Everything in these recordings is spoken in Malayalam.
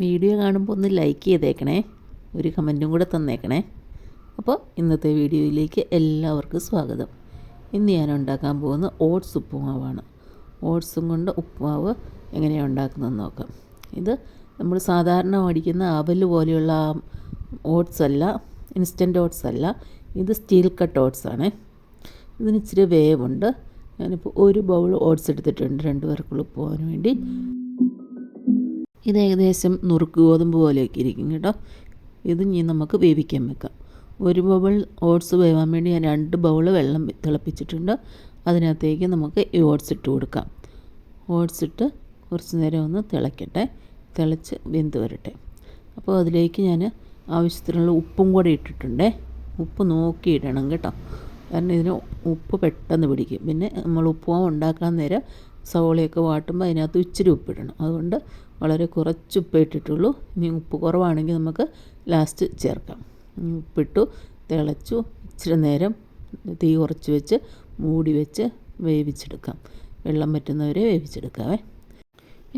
വീഡിയോ കാണുമ്പോൾ ഒന്ന് ലൈക്ക് ചെയ്തേക്കണേ. ഒരു കമന്റും കൂടെ തന്നേക്കണേ. അപ്പോൾ ഇന്നത്തെ വീഡിയോയിലേക്ക് എല്ലാവർക്കും സ്വാഗതം. ഇന്ന് ഞാൻ ഉണ്ടാക്കാൻ പോകുന്ന ഓട്സ് ഉപ്പുമാവാണ്. ഓട്സും കൊണ്ട് ഉപ്പുമാവ് എങ്ങനെയാണ് ഉണ്ടാക്കുന്നതെന്ന് നോക്കാം. ഇത് നമ്മൾ സാധാരണ മേടിക്കുന്ന അവൽ പോലെയുള്ള ഓട്സ് അല്ല ഇൻസ്റ്റന്റ് ഓട്സ് അല്ല. ഇത് സ്റ്റീൽ കട്ട് ഓട്സ് ആണ്. ഇതിന് ഇച്ചിരി വേവുണ്ട്. ഞാനിപ്പോൾ ഒരു ബൗൾ ഓട്സ് എടുത്തിട്ടുണ്ട്. രണ്ട് പേർക്കുള്ള പോകാൻ വേണ്ടി. ഇത് ഏകദേശം നുറുക്ക് ഗോതമ്പ് പോലെയൊക്കെ ഇരിക്കും കേട്ടോ. ഇത് ഇനി നമുക്ക് വേവിക്കാൻ വെക്കാം. ഒരു ബൗൾ ഓട്സ് വേവാൻ വേണ്ടി ഞാൻ രണ്ട് ബൗൾ വെള്ളം തിളപ്പിച്ചിട്ടുണ്ട്. അതിനകത്തേക്ക് നമുക്ക് ഈ ഓട്സ് ഇട്ട് കൊടുക്കാം. ഓട്സ് ഇട്ട് കുറച്ച് നേരം ഒന്ന് തിളയ്ക്കട്ടെ തിളച്ച് വെന്ത് വരട്ടെ. അപ്പോൾ അതിലേക്ക് ഞാൻ ആവശ്യത്തിനുള്ള ഉപ്പും കൂടെ ഇട്ടിട്ടുണ്ടേ. ഉപ്പ് നോക്കി ഇടണം കേട്ടോ. കാരണം ഇതിന് ഉപ്പ് പെട്ടെന്ന് പിടിക്കും. പിന്നെ നമ്മൾ ഉപ്പുമാവ് ഉണ്ടാക്കാൻ നേരം സവോളയൊക്കെ വാട്ടുമ്പോൾ അതിനകത്ത് ഇച്ചിരി ഉപ്പിടണം. അതുകൊണ്ട് വളരെ കുറച്ച് ഉപ്പ് ഇട്ടിട്ടുള്ളൂ. ഇനി ഉപ്പ് കുറവാണെങ്കിൽ നമുക്ക് ലാസ്റ്റ് ചേർക്കാം. ഉപ്പിട്ടു തിളച്ചു ഇച്ചിരി നേരം തീ കുറച്ച് വെച്ച് മൂടി വെച്ച് വേവിച്ചെടുക്കാം. വെള്ളം പറ്റുന്നവരെ വേവിച്ചെടുക്കാവേ.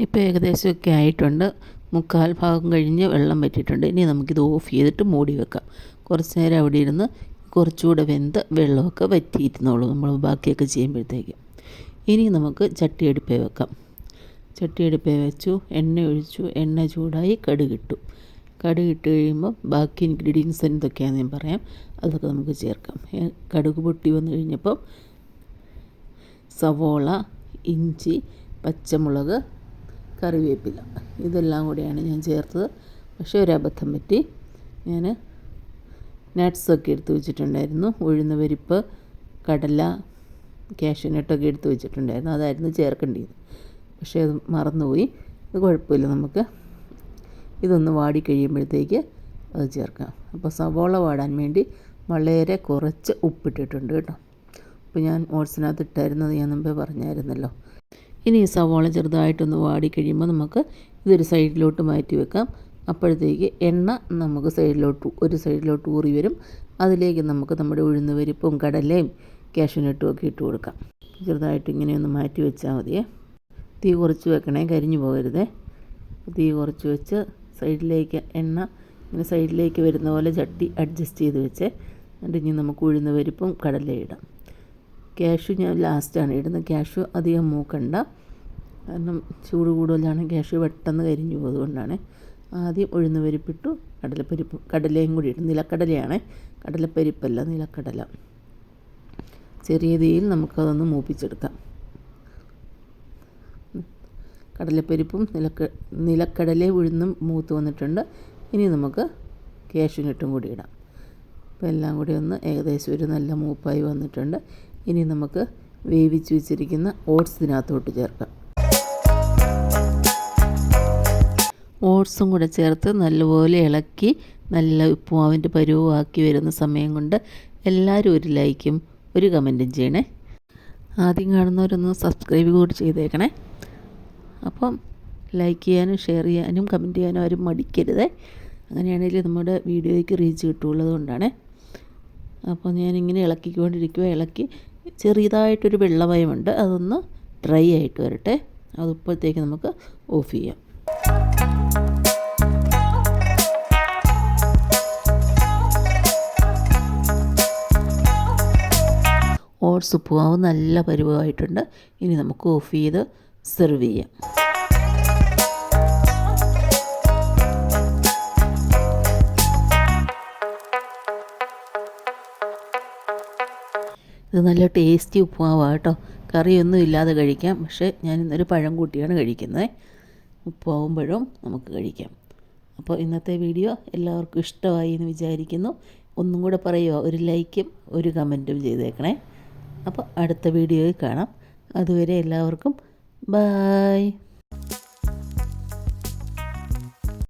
ഇപ്പോൾ ഏകദേശമൊക്കെ ആയിട്ടുണ്ട്. മുക്കാൽ ഭാഗം കഴിഞ്ഞ് വെള്ളം പറ്റിയിട്ടുണ്ട് ഇനി നമുക്കിത് ഓഫ് ചെയ്തിട്ട് മൂടി വെക്കാം. കുറച്ച് നേരം അവിടെ ഇരുന്ന് കുറച്ചുകൂടെ വെന്ത് വെള്ളമൊക്കെ വറ്റിയിരുന്നോളൂ നമ്മൾ ബാക്കിയൊക്കെ ചെയ്യുമ്പോഴത്തേക്ക്. ഇനി നമുക്ക് ചട്ടി അടുപ്പേ വെക്കാം. ചട്ടി അടുപ്പേ വെച്ചു എണ്ണ ഒഴിച്ചു എണ്ണ ചൂടായി കടുകിട്ടു കടുകിട്ട് കഴിയുമ്പോൾ ബാക്കി ഇൻഗ്രീഡിയൻസ് എന്തൊക്കെയാണെന്ന് ഞാൻ പറയാം. അതൊക്കെ നമുക്ക് ചേർക്കാം. കടുക് പൊട്ടി വന്നു കഴിഞ്ഞപ്പോൾ സവോള ഇഞ്ചി പച്ചമുളക് കറിവേപ്പില. ഇതെല്ലാം കൂടിയാണ് ഞാൻ ചേർത്തത്. പക്ഷേ ഒരു അബദ്ധം പറ്റി. ഞാൻ നട്ട്സൊക്കെ എടുത്ത് വെച്ചിട്ടുണ്ടായിരുന്നു. ഉഴുന്ന പരിപ്പ് കടല കാഷ്യൂനട്ടൊക്കെ എടുത്ത് വെച്ചിട്ടുണ്ടായിരുന്നു. അതായിരുന്നു ചേർക്കേണ്ടത് പക്ഷേ അത് മറന്നുപോയി. അത് കുഴപ്പമില്ല. നമുക്ക് ഇതൊന്ന് വാടി കഴിയുമ്പോഴത്തേക്ക് അത് ചേർക്കാം. അപ്പോൾ സവോള വാടാൻ വേണ്ടി വളരെ കുറച്ച് ഉപ്പിട്ടിട്ടുണ്ട് കേട്ടോ. അപ്പോൾ ഞാൻ ഓട്സിനകത്ത് ഇട്ടായിരുന്നത് ഞാൻ മുമ്പേ പറഞ്ഞായിരുന്നല്ലോ. ഇനി ഈ സവോള ചെറുതായിട്ടൊന്ന് വാടി കഴിയുമ്പോൾ നമുക്ക് ഇതൊരു സൈഡിലോട്ട് മാറ്റി വെക്കാം. അപ്പോഴത്തേക്ക് എണ്ണ നമുക്ക് സൈഡിലോട്ട് ഒരു സൈഡിലോട്ട് ഊറി വരും. അതിലേക്ക് നമുക്ക് നമ്മുടെ ഉഴുന്ന് പരിപ്പും കടലയും കാഷ്യൂനട്ടും ഒക്കെ ഇട്ട് കൊടുക്കാം. ചെറുതായിട്ട് ഇങ്ങനെയൊന്ന് മാറ്റി വെച്ചാൽ മതിയേ. തീ കുറച്ച് വെക്കണേ കരിഞ്ഞു പോകരുതേ. തീ കുറച്ച് വെച്ച് സൈഡിലേക്ക് എണ്ണ ഇങ്ങനെ സൈഡിലേക്ക് വരുന്ന പോലെ ചട്ടി അഡ്ജസ്റ്റ് ചെയ്ത് വെച്ച്. എന്നിട്ട് ഇനി നമുക്ക് ഉഴുന്ന പരിപ്പും കടലയും ഇടാം. ക്യാഷു ഞാൻ ലാസ്റ്റാണ് ഇടുന്നത്. ക്യാഷു അധികം മൂക്കണ്ട. കാരണം ചൂട് കൂടുതലാണ് ക്യാഷു പെട്ടെന്ന് കരിഞ്ഞു പോകുന്നതുകൊണ്ടാണ് ആദ്യം ഉഴുന്ന പരിപ്പിട്ടു കടലപ്പരിപ്പ് കടലയും കൂടി ഇടും. നിലക്കടലയാണ്. കടലപ്പരിപ്പല്ല നിലക്കടല. ചെറിയ തീയിൽ നമുക്കതൊന്ന് മൂപ്പിച്ചെടുക്കാം. കടലപ്പരിപ്പും നിലക്ക നിലക്കടലയും ഉഴുന്നും മൂത്ത് വന്നിട്ടുണ്ട്. ഇനി നമുക്ക് കാഷ്യൂനട്ടും കൂടി ഇടാം. അപ്പോൾ എല്ലാം കൂടി ഒന്ന് ഏകദേശം ഒരു നല്ല മൂപ്പായി വന്നിട്ടുണ്ട്. ഇനി നമുക്ക് വേവിച്ച് വെച്ചിരിക്കുന്ന ഓട്സ് ഇതിനകത്തോട്ട് ചേർക്കാം. ഓട്സും കൂടെ ചേർത്ത് നല്ലപോലെ ഇളക്കി നല്ല ഉപ്പുമാവിന്റെ പരുവാക്കി വരുന്ന സമയം കൊണ്ട് എല്ലാവരും ഒരു ലൈക്കും ഒരു കമന്റും ചെയ്യണേ. ആദ്യം കാണുന്നവരൊന്ന് സബ്സ്ക്രൈബ് കൂടി ചെയ്തേക്കണേ. അപ്പം ലൈക്ക് ചെയ്യാനും ഷെയർ ചെയ്യാനും കമന്റ് ചെയ്യാനും ആരും മടിക്കരുത്. അങ്ങനെയാണെങ്കിൽ നമ്മുടെ വീഡിയോയ്ക്ക് റീച്ച് കിട്ടുള്ളത് കൊണ്ടാണ്. അപ്പോൾ ഞാനിങ്ങനെ ഇളക്കിക്കൊണ്ടിരിക്കുക ഇളക്കി ചെറിയതായിട്ടൊരു വെള്ളമയമുണ്ട്. അതൊന്ന് ഡ്രൈ ആയിട്ട് വരട്ടെ. അതിപ്പോഴത്തേക്ക് നമുക്ക് ഓഫ് ചെയ്യാം. ഓട്സ് ഉപ്പുമാവ് നല്ല പരുവമായിട്ടുണ്ട്. ഇനി നമുക്ക് ഓഫ് ചെയ്ത് സെർവ് ചെയ്യാം. ഇത് നല്ല ടേസ്റ്റി ഉപ്പുമാവാണ് കേട്ടോ. കറിയൊന്നും ഇല്ലാതെ കഴിക്കാം. പക്ഷേ ഞാൻ ഇന്നൊരു പഴം കൂട്ടിയാണ് കഴിക്കുന്നത്. ഉപ്പാവുമ്പോഴും നമുക്ക് കഴിക്കാം. അപ്പോൾ ഇന്നത്തെ വീഡിയോ എല്ലാവർക്കും ഇഷ്ടമായി എന്ന് വിചാരിക്കുന്നു. ഒന്നും കൂടെ പറയുക ഒരു ലൈക്കും ഒരു കമന്റും ചെയ്തേക്കണേ. അപ്പോൾ അടുത്ത വീഡിയോയിൽ കാണാം. അതുവരെ എല്ലാവർക്കും ബായ്.